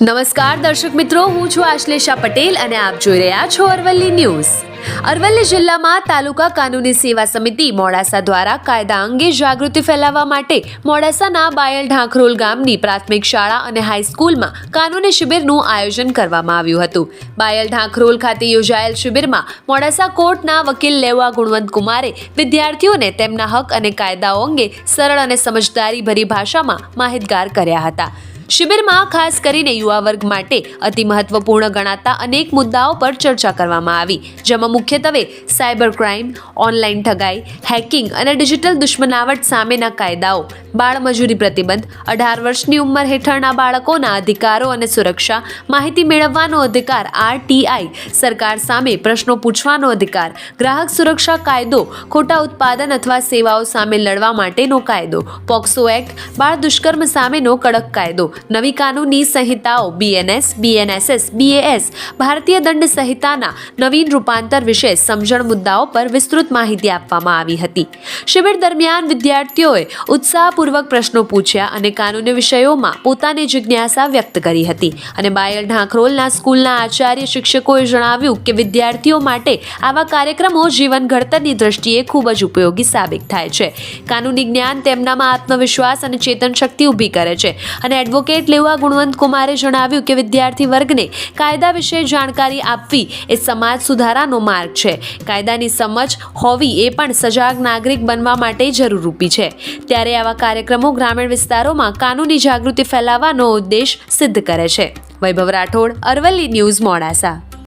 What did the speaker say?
નમસ્કાર દર્શક મિત્રો, હું છું આશ્લેષા પટેલ અને આપ જોઈ રહ્યા છો અરવલ્લી ન્યૂઝ. અરવલ્લી જિલ્લામાં તાલુકા કાનૂની સેવા સમિતિ મોડાસા દ્વારા કાયદા અંગે જાગૃતિ ફેલાવવા માટે મોડાસાના બાયલ ઢાંખરોલ ગામની પ્રાથમિક શાળા અને હાઈસ્કૂલમાં કાનૂની શિબિરનું આયોજન કરવામાં આવ્યું હતું. બાયલ ઢાંખરોલ ખાતે યોજાયેલ શિબિરમાં મોડાસા કોર્ટના વકીલ લેવા ગુણવંત કુમારે વિદ્યાર્થીઓને તેમના હક અને કાયદાઓ અંગે સરળ અને સમજદારીભરી ભાષામાં માહિતગાર કર્યા હતા. શિબિરમાં ખાસ કરીને યુવા વર્ગ માટે અતિ મહત્વપૂર્ણ ગણાતા અનેક મુદ્દાઓ પર ચર્ચા કરવામાં આવી, જેમાં મુખ્યત્વે સાયબર ક્રાઇમ ઓનલાઈન ઠગાઈ, હેકિંગ અને ડિજિટલ દુશ્મનાવટ સામેના કાયદાઓ બાળમજૂરી પ્રતિબંધ, અઢાર વર્ષની ઉંમર હેઠળના બાળકોના અધિકારો અને સુરક્ષા, માહિતી મેળવવાનો અધિકાર, આરટીઆઈ, સરકાર સામે પ્રશ્નો પૂછવાનો અધિકાર, ગ્રાહક સુરક્ષા કાયદો, ખોટા ઉત્પાદન અથવા સેવાઓ સામે લડવા માટેનો કાયદો, પોક્સો એક્ટ, બાળ દુષ્કર્મ સામેનો કડક કાયદો નવી કાનૂની સંહિતાઓ બીએનએસ બીએનએસએસ બીએએસ ભારતીય દંડ સંહિતાના નવીન રૂપાંતર વિશે સમજણ મુદ્દાઓ પર વિસ્તૃત માહિતી આપવામાં આવી હતી. શિબિર દરમિયાન વિદ્યાર્થીઓએ ઉત્સાહપૂર્વક પ્રશ્નો પૂછ્યા અને કાનૂની વિષયોમાં પોતાની જિજ્ઞાસા વ્યક્ત કરી હતી. અને બાયલ ઢાંખરોલના સ્કૂલના આચાર્ય શિક્ષકોએ જણાવ્યું કે વિદ્યાર્થીઓ માટે આવા કાર્યક્રમો જીવન ઘડતરની દ્રષ્ટિએ ખૂબ જ ઉપયોગી સાબિત થાય છે. કાનૂની જ્ઞાન તેમનામાં આત્મવિશ્વાસ અને ચેતન શક્તિ ઊભી કરે છે. અને એડવોકેટ લેવા ગુણવંત કુમારે જણાવ્યું કે વિદ્યાર્થી વર્ગને કાયદા વિશે જાણકારી આપવી એ સમાજ સુધારાનો માર્ગ છે. કાયદાની સમજ હોવી એ પણ સજાગ નાગરિક બનવા માટે જરૂરરૂપી છે. ત્યારે આવા કાર્યક્રમો ગ્રામીણ વિસ્તારોમાં કાનૂની જાગૃતિ ફેલાવવાનો ઉદ્દેશ સિદ્ધ કરે છે. વૈભવ રાઠોડ, અરવલ્લી ન્યૂઝ મોડાસા.